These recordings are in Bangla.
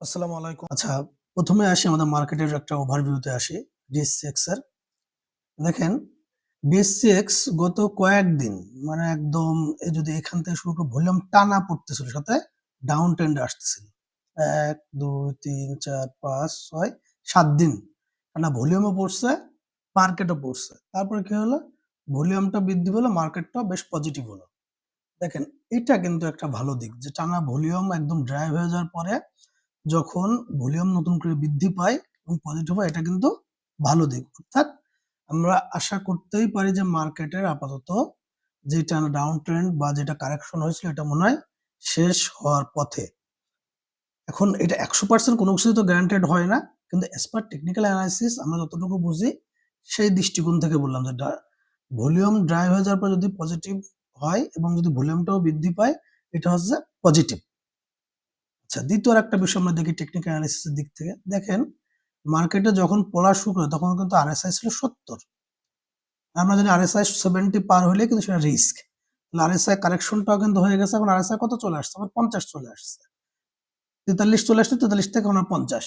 আসসালামু আলাইকুম। আচ্ছা, ১ম এ আসি আমাদের মার্কেটের একটা ওভারভিউতে আসি DSCX এর। দেখেন DSCX গত কয়েকদিন মানে একদম যদি এখান থেকে শুরু করে ভলিউম টানা পড়তেছিল সাথে ডাউন ট্রেন্ড আসতেছিল। ১, ২, ৩, ৪, ৫, ৬, ৭ দিন টানা ভলিউমও পড়ছে, মার্কেটও পড়ছে। তারপরে কি হলো? ভলিউমটা বৃদ্ধি পেল, মার্কেটটাও বেশ পজিটিভ হলো। দেখেন এটা কিন্তু একটা ভালো দিক যে টানা ভলিউম একদম ড্রাইভ হয়ে যাওয়ার পরে যখন ভলিউম নতুন করে বৃদ্ধি পায় এবং পজিটিভ হয়, এটা কিন্তু ভালো দিক। অর্থাৎ আমরা আশা করতেই পারি যে মার্কেটের আপাতত যেটা ডাউন ট্রেন্ড বা যেটা কারেকশন হয়েছিল, এটা মনে হয় শেষ হওয়ার পথে। এখন এটা ১০০% কোনো কিছুই তো গ্যারান্টেড হয় না। কিন্তু অ্যাজ পার টেকনিক্যাল অ্যানালাইসিস আমরা যতটুকু বুঝি, সেই দৃষ্টিকোণ থেকে বললাম যে ভলিউম ড্রাইভ হয়ে যাওয়ার পর যদি পজিটিভ হয় এবং যদি ভলিউমটাও বৃদ্ধি পায়, এটা হচ্ছে পজিটিভ। আচ্ছা দ্বিতীয় আরেকটা বিষয় আমরা দেখি টেকনিক্যাল অ্যানালিসিস এর দিক থেকে। দেখেন মার্কেটে যখন পড়া শুরু করে, তখন কিন্তু RSI ছিল ৭০ আমরা জানি RSI 70 পার হলে কিন্তু সেটা রিস্ক। RSI কারেকশনটাও কিন্তু হয়ে গেছে। এখন RSI কত চলে আসছে? আবার ৫০ চলে আসছে। ৪৩ চলে আসছে ৪৩ থেকে এখন ৫০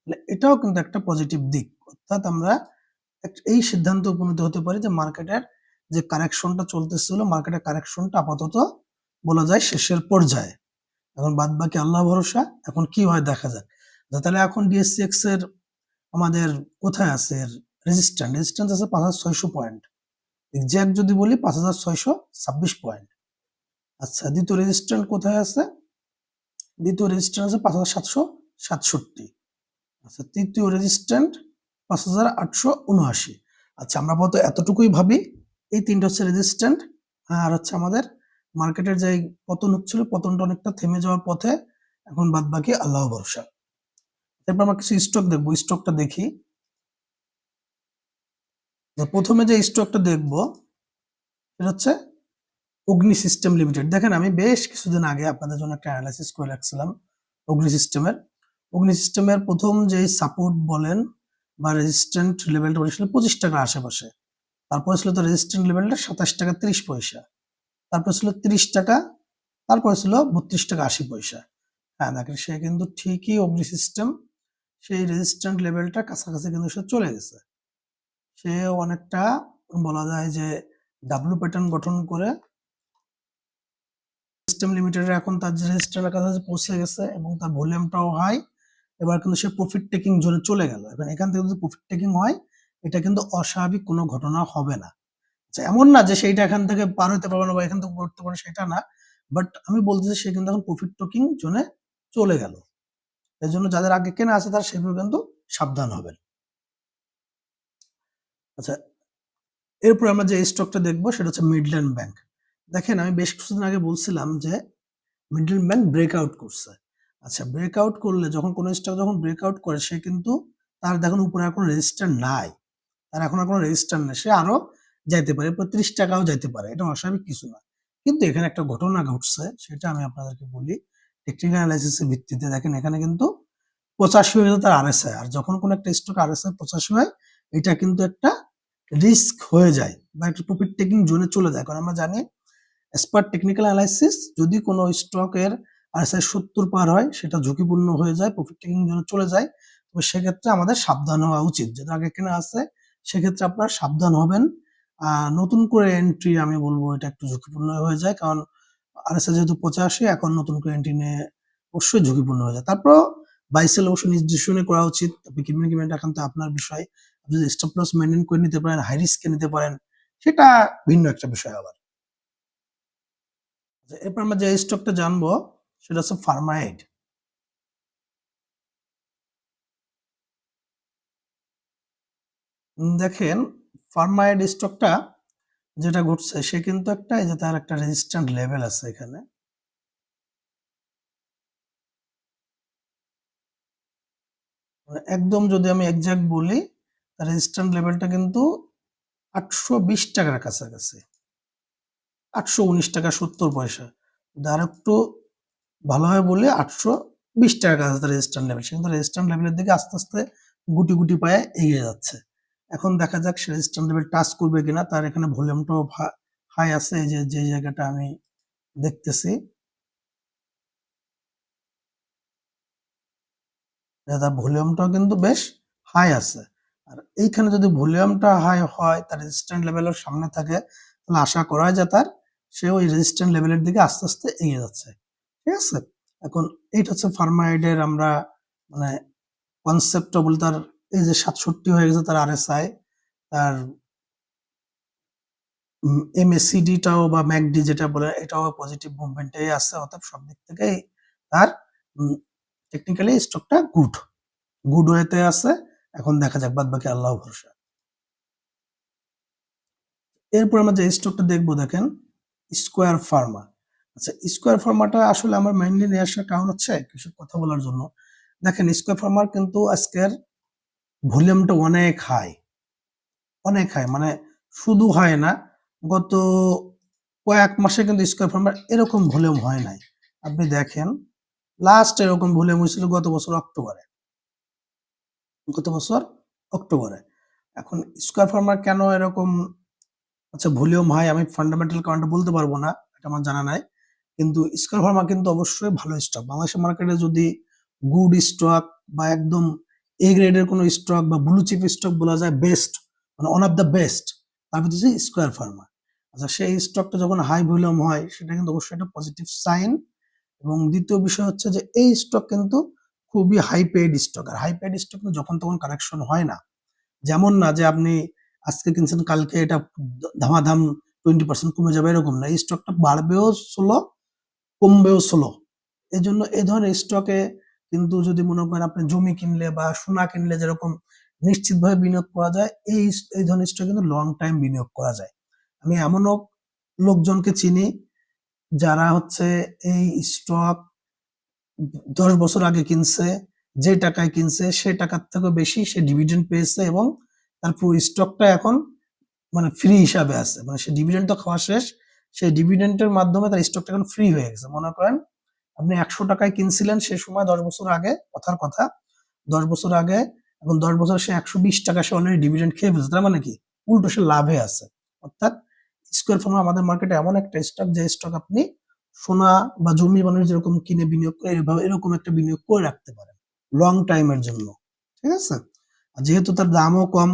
তাহলে এটাও কিন্তু একটা পজিটিভ দিক। অর্থাৎ আমরা এই সিদ্ধান্তে উপনীত হতে পারি যে মার্কেটের যে কারেকশনটা চলতেছিল মার্কেটের কারেকশনটা আপাতত বলা যায় শেষের পর্যায়ে। এখন বাদবাকি আল্লাহ ভরসা। এখন কি হয় দেখা যাক। তাহলে এখন DSCX এর আমাদের কোথায় আছে এর রেজিস্ট্যান্স? রেজিস্ট্যান্স আছে ৫৬০০ পয়েন্ট। এক্সাক্ট যদি বলি ৫৬২৬ পয়েন্ট। আচ্ছা দ্বিতীয় রেজিস্ট্যান্ট কোথায় আছে? দ্বিতীয় রেজিস্ট্যান্ট আছে ৫৭৬৭। আচ্ছা তৃতীয় রেজিস্ট্যান্ট ৫৮৭৯। আচ্ছা আমরা আপাতত এতটুকুই ভাবি। এই ৩ টা হচ্ছে রেজিস্ট্যান্ট আর হচ্ছে আমাদের মার্কেটের যে পতন হচ্ছিল, পতনটা অনেকটা থেমে যাওয়ার পথে। এখন বাদবাকি আল্লাহ ভরসা। এরপর আমরা কিছু স্টক দেখব স্টকটা দেখি। যে ১ম এ যে স্টকটা দেখব, সেটা হচ্ছে অগ্নি সিস্টেম লিমিটেড। দেখেন, আমি বেশ কিছুদিন আগে আপনাদের জন্য একটা অ্যানালাইসিস করে রাখছিলাম অগ্নি সিস্টেমের। অগ্নি সিস্টেমের প্রথম যে সাপোর্ট বলেন বা রেজিস্ট্যান্ট লেভেলটা বলেছিল ৳২৫ র আশেপাশে। তারপরে ছিল তার রেজিস্ট্যান্ট লেভেলটা ৳২৭.৩০ তারপর ছিল ৳৩০ তারপরে ছিল ৳৩২.৮০ হ্যাঁ, দেখেন সে কিন্তু ঠিকই অগ্নি সিস্টেম সেই রেজিস্ট্যান্ট লেভেলটার কাছাকাছি কিন্তু সে চলে গেছে। সে অনেকটা বলা যায় যে ডাব্লু প্যাটার্ন গঠন করে সিস্টেম লিমিটেডের এখন তার যে রেজিস্ট্যান্টের কাছাকাছি পৌঁছে গেছে এবং তার ভলিউমটাও হাই। এবার কিন্তু সে প্রফিট টেকিং জোনে চলে গেল। এখন এখান থেকে যদি প্রফিট টেকিং হয় এটা কিন্তু অস্বাভাবিক কোনো ঘটনা হবে না। আচ্ছা এমন না যে সেইটা এখান থেকে পার হইতে পারবে না বা এখান থেকে পড়তে পারে সেটা না। বাট আমি বলতেছি সে কিন্তু এখন প্রফিট টেকিং জোনে চলে গেল। এজন্য যাদের আগে কেনা আছে তারা সেভাবে কিন্তু সাবধান হবেন। আচ্ছা এরপরে আমরা যে স্টকটা দেখব সেটা হচ্ছে মিডল্যান্ড ব্যাংক। দেখেন, আমি বেশ কিছুদিন আগে বলছিলাম যে মিডল্যান্ড ব্যাংক ব্রেকআউট করছে। আচ্ছা ব্রেকআউট করলে যখন কোনো স্টক যখন ব্রেকআউট করে, সে কিন্তু তার দেখুন উপরে আর কোনো রেজিস্ট্যান্ট নাই। তার এখন আর কোনো রেজিস্টার নেই সে আরও যাইতে পারে। এরপর ৳৩০ ও যাইতে পারে। এটা অস্বাভাবিক কিছু না। কিন্তু এখানে একটা ঘটনা ঘটছে সেটা আমি আপনাদেরকে বলি। টেকনিক্যাল অ্যানালাইসিস এর ভিত্তিতে দেখেন এখানে কিন্তু ৮৫ হয়ে তার RSI আর যখন কোনো একটা স্টক RSI ৮৫ হয় এটা কিন্তু একটা রিস্ক হয়ে যায় বা একটা প্রফিট টেকিং জোনে চলে যায়। কারণ আমরা জানি পার টেকনিক্যাল অ্যানালাইসিস যদি কোনো স্টকের RSI ৭০ পার হয় সেটা ঝুঁকিপূর্ণ হয়ে যায়, প্রফিট টেকিং জোনে চলে যায়। তবে সেক্ষেত্রে আমাদের সাবধান হওয়া উচিত। যেটা আগে কেনা আছে সেক্ষেত্রে আপনারা সাবধান হবেন। নতুন করে এন্ট্রি আমি বলব এটা একটু ঝুঁকিপূর্ণ হয়ে যায়। কারণ RSI যেহেতু ৮৫ এখন নতুন করে এন্ট্রি নিয়ে অবশ্যই ঝুঁকিপূর্ণ হয়ে যায়। তারপরেও বাইসেল অবশ্যই নিজ ডিসিশনে করা উচিত। কিনবেন কিনবেন এটা একান্ত আপনার বিষয়। আপনি যদি স্টপ লস মেনটেন করে নিতে পারেন, হাই রিস্ক নিতে পারেন সেটা ভিন্ন একটা বিষয় আবার। আচ্ছা এরপর আমরা যে স্টকটা জানব সেটা হচ্ছে ফার্মাএড। উম দেখেন ফার্মাএড স্টকটা যেটা ঘটছে সে কিন্তু একটা এই যে তার একটা রেজিস্ট্যান্ট লেভেল আছে এখানে। একদম যদি আমি এক্সাক্ট বলি রেজিস্ট্যান্ট লেভেলটা কিন্তু আটশো বিশ টাকার কাছাকাছি। ৳৮১৯.৭০ যদি আরেকটু ভালোভাবে বলি ৳৮২০ কাছে তার রেজিস্ট্যান্ট লেভেল। কিন্তু রেজিস্ট্যান্ট লেভেলের দিকে আস্তে, আস্তে গুটি, গুটি পায়ে এগিয়ে যাচ্ছে। এখন দেখা যাক সে রেজিস্ট্যান্ট লেভেল টাচ করবে কিনা। তার এখানে ভলিউমটাও হাই আছে যে, যে জায়গাটা আমি দেখতেছি। তার ভলিউমটাও কিন্তু বেশ হাই আছে আর এইখানে যদি ভলিউমটা হাই হয় তার রেজিস্ট্যান্ট লেভেলের সামনে থাকে তাহলে আশা করা যায় তার সে ওই রেজিস্ট্যান্ট লেভেলের দিকে আস্তে আস্তে এগিয়ে যাচ্ছে ঠিক আছে এখন এইটা হচ্ছে ফার্মাইডের আমরা মানে কনসেপ্টটা বলি তার এই যে সাতষট্টি হয়ে গেছে তার আরএসআই তার এমএসিডিটাও বা ম্যাকডি যেটা বলে, এটাও পজিটিভ মুভমেন্টে আছে অর্থাৎ সব দিক থেকেই তার টেকনিক্যালি স্টকটা গুড গুড ওয়েতে আছে। এখন দেখা যাক বাদ বাকি আল্লাহ ভরসা। এরপর আমরা যে স্টকটা দেখব, দেখেন স্কোয়ার ফার্মা আচ্ছা স্কোয়ার ফার্মাটা আসলে আমার মেইনলি নিয়ে আসার কারণ হচ্ছে কিছু কথা বলার জন্য। দেখেন স্কোয়ার ফার্মার কিন্তু আজকের ভলিউমটা অনেক হাই। অনেক হাই মানে শুধু হয় না, গত কয়েক মাসে কিন্তু স্কোয়ার ফার্মার এরকম ভলিউম হয় নাই। আপনি দেখেন লাস্ট এরকম ভলিউম হয়েছিল গত বছর অক্টোবরে। গত বছর অক্টোবরে। এখন স্কোয়ার ফার্মার কেন এরকম আচ্ছা ভলিউম হাই, আমি ফান্ডামেন্টাল কারণটা বলতে পারব না, এটা আমার জানা নাই। কিন্তু স্কোয়ার ফার্মা কিন্তু অবশ্যই ভালো স্টক বাংলাদেশের মার্কেটে যদি গুড স্টক বা একদম এ গ্রেডের কোনো স্টক বা ব্লু চিপ স্টক বলা যায় বেস্ট মানে ওয়ান অফ দ্য বেস্ট তার ভিতরে হচ্ছে স্কোয়ার ফার্মা আচ্ছা সেই স্টকটা যখন হাই ভলিউম হয়, সেটা কিন্তু অবশ্যই একটা পজিটিভ সাইন এবং দ্বিতীয় বিষয় হচ্ছে যে এই স্টক কিন্তু খুবই হাই পেড স্টক আর হাই পেড স্টক যখন তখন কারেকশন হয় না। যেমন না যে আপনি আজকে কিনছেন, কালকে এটা ধামাধাম টোয়েন্টি পার্সেন্ট কমে যাবে, এরকম না। এই স্টকটা বাড়বেও স্লো কমবেও স্লো এই জন্য এই ধরনের স্টকে কিন্তু যদি মনে করেন আপনি জমি কিনলে বা সোনা কিনলে যেরকম নিশ্চিতভাবে বিনিয়োগ করা যায়, এই এই ধরনের স্টক কিন্তু লং টাইম বিনিয়োগ করা যায়। আমি এমনও লোকজনকে চিনি যারা হচ্ছে এই স্টক দশ বছর আগে কিনছে, যে টাকায় কিনছে, সে টাকার থেকে বেশি সে ডিভিডেন্ড পেয়েছে এবং তার পুরো স্টকটা এখন মানে ফ্রি হিসাবে আছে। মানে সে ডিভিডেন্ড তো খাওয়া শেষ সেই ডিভিডেন্টের মাধ্যমে তার স্টকটা এখন ফ্রি হয়ে গেছে। মনে করেন আপনি একশো টাকায় কিনছিলেন সে সময় দশ বছর আগে, কথার কথা। দশ বছর আগে এখন দশ বছর সে একশো বিশ টাকা সে অলরেডি ডিভিডেন্ড খেয়ে ফেলছে। তার মানে কি? উল্টো সে লাভে আছে। অর্থাৎ স্কোয়ার ফার্ম আমাদের মার্কেটে এমন একটা স্টক যে স্টক আপনি সোনা বা জমি মানুষ যেরকম কিনে বিনিয়োগ করে এরকম একটা বিনিয়োগ করে রাখতে পারেন। লং টাইমের জন্য। ঠিক আছে? যেহেতু তার দামও কম,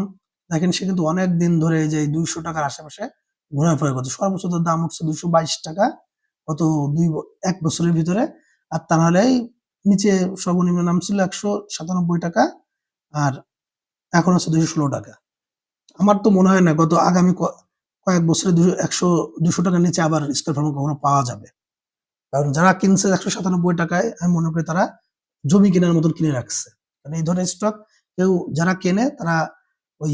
দেখেন সে কিন্তু অনেক দিন ধরে যে দুইশো টাকার আশেপাশে ঘোরাফেরা করছে। সর্বোচ্চ তার দাম হচ্ছে দুশো বাইশ টাকা। গত দুই এক বছরের ভিতরে। আর তা নাহলে নিচে সর্বনিম্ন নাম ছিল একশো সাতানব্বই টাকা, আর এখন হচ্ছে দুশো ষোলো টাকা। আমার তো মনে হয় না, গত আগামী কয়েক বছরে দুশো, একশো, দুশো টাকার নিচে আবার স্কোয়ার ফার্ম কখনো পাওয়া যাবে। কারণ যারা কিনছে একশো সাতানব্বই টাকায়, আমি মনে করি তারা জমি কেনার মতন কিনে রাখছে। কারণ এই ধরনের স্টক কেউ যারা কেনে, তারা ওই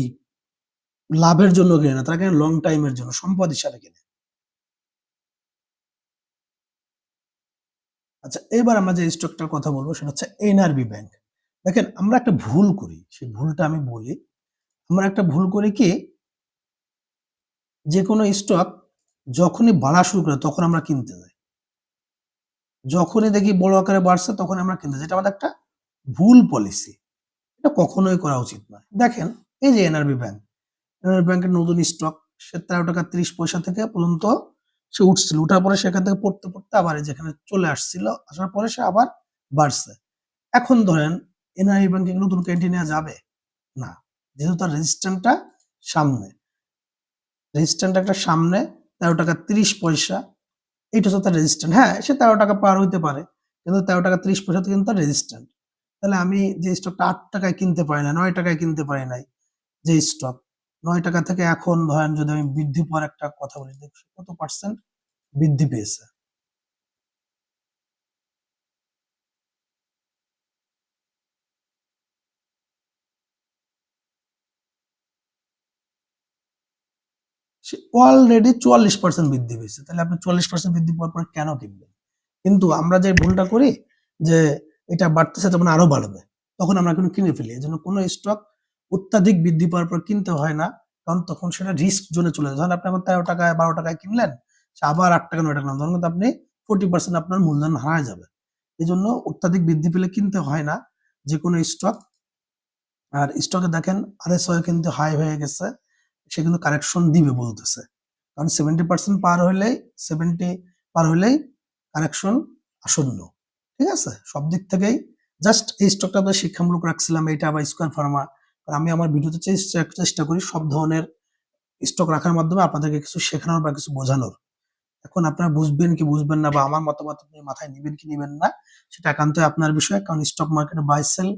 লাভের জন্য কেনে না, তারা কেনে লং টাইমের জন্য, সম্পদ হিসাবে কেনে। আচ্ছা এবার আমরা যে স্টকটার কথা বলব সেটা হচ্ছে এনআরবি ব্যাংক দেখেন, আমরা একটা ভুল করি, সেই ভুলটা আমি বলি। আমরা একটা ভুল করি কি? যে কোনো স্টক যখনই বাড়া শুরু করে তখন আমরা কিনতে যাই। যখনই দেখি বড় আকারে বাড়ছে তখন আমরা কিনতে যাই। এটা আমাদের একটা ভুল পলিসি এটা কখনোই করা উচিত নয়। দেখেন, এই যে এনআরবি ব্যাংক এনআরবি ব্যাংকের নতুন স্টক সে তেরো টাকা, তিরিশ পয়সা থেকে পর্যন্ত সে উঠছিল। উঠার পরে সেখান থেকে পড়তে পড়তে আবার যেখানে চলে আসছিল, আসার পরে সে আবার বাড়ছে। এখন ধরেন এনআরবি ব্যাংকে নতুন ক্যান্টিন যাবে? না। যেহেতু তার রেজিস্ট্যান্টটা সামনে। রেজিস্ট্যান্ট একটা সামনে, তেরো টাকা তিরিশ পয়সা। এইটা হচ্ছে তার রেজিস্ট্যান্ট হ্যাঁ সে তেরো টাকা পার হইতে পারে, কিন্তু তেরো টাকা তিরিশ পয়সাতে কিন্তু তার রেজিস্ট্যান্ট তাহলে আমি যে স্টকটা আট টাকায় কিনতে পারি না, নয় টাকায় কিনতে পারি নাই, যে স্টক নয় টাকা থেকে এখন ধরেন যদি আমি বৃদ্ধি পাওয়ার একটা কথা বলি কত পার্সেন্ট বৃদ্ধি পেয়েছে? সে অলরেডি চুয়াল্লিশ পার্সেন্ট বৃদ্ধি পেয়েছে। তাহলে আপনি চুয়াল্লিশ পার্সেন্ট বৃদ্ধি পাওয়ার পরে কেন কিনবেন? কিন্তু আমরা যে ভুলটা করি যে এটা বাড়তেছে তখন আরও বাড়বে। তখন আমরা কিন্তু কিনে ফেলি। এই জন্য কোনো স্টক অত্যাধিক বৃদ্ধি পাওয়ার পর কিনতে হয় না, কারণ তখন সেটা রিস্ক জোনে চলে যায়। ধরেন আপনি এখন তেরো টাকায়, বারো টাকায় কিনলেন আবার আট টাকা, নয় টাকা কিন্তু আপনি ফোর্টি পার্সেন্ট আপনার মূলধন হারা যাবে। এই জন্য অত্যাধিক বৃদ্ধি পেলে কিনতে হয় না যে কোনো স্টক আর স্টকে দেখেন আরএসআই কিন্তু হাই হয়ে গেছে, সে কিন্তু কারেকশন দিবে বলতেছে। কারণ সেভেন্টি পার্সেন্ট পার হলেই সেভেন্টি পার হলেই কারেকশন আসন্ন। ঠিক আছে? সব দিক থেকেই জাস্ট এই স্টকটা আপনার শিক্ষামূলক রাখছিলাম এটা আবার স্কোয়ার ফার্মা আমি আমার ভিডিওতে চেষ্টা করি সব ধরনের স্টক রাখার মাধ্যমে আপনাদেরকে কিছু শেখানোর বা কিছু বোঝানোর। এখন আপনারা বুঝবেন কি বুঝবেন না বা আমার মতামত আপনি মাথায় নেবেন কি নেবেন না, সেটা একান্তই আপনার বিষয়। কারণ স্টক মার্কেটে বাই সেল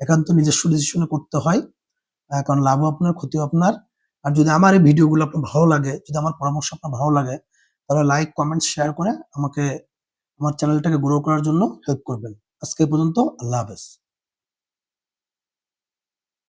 একান্ত নিজস্ব ডিসিশনে করতে হয়। কারণ লাভও আপনার, ক্ষতিও আপনার। আর যদি আমার এই ভিডিওগুলো আপনার ভালো লাগে, যদি আমার পরামর্শ আপনার ভালো লাগে, তাহলে লাইক কমেন্ট শেয়ার করে আমাকে, আমার চ্যানেলটাকে গ্রো করার জন্য হেল্প করবেন। আজকে পর্যন্ত আল্লাহ হাফেজ।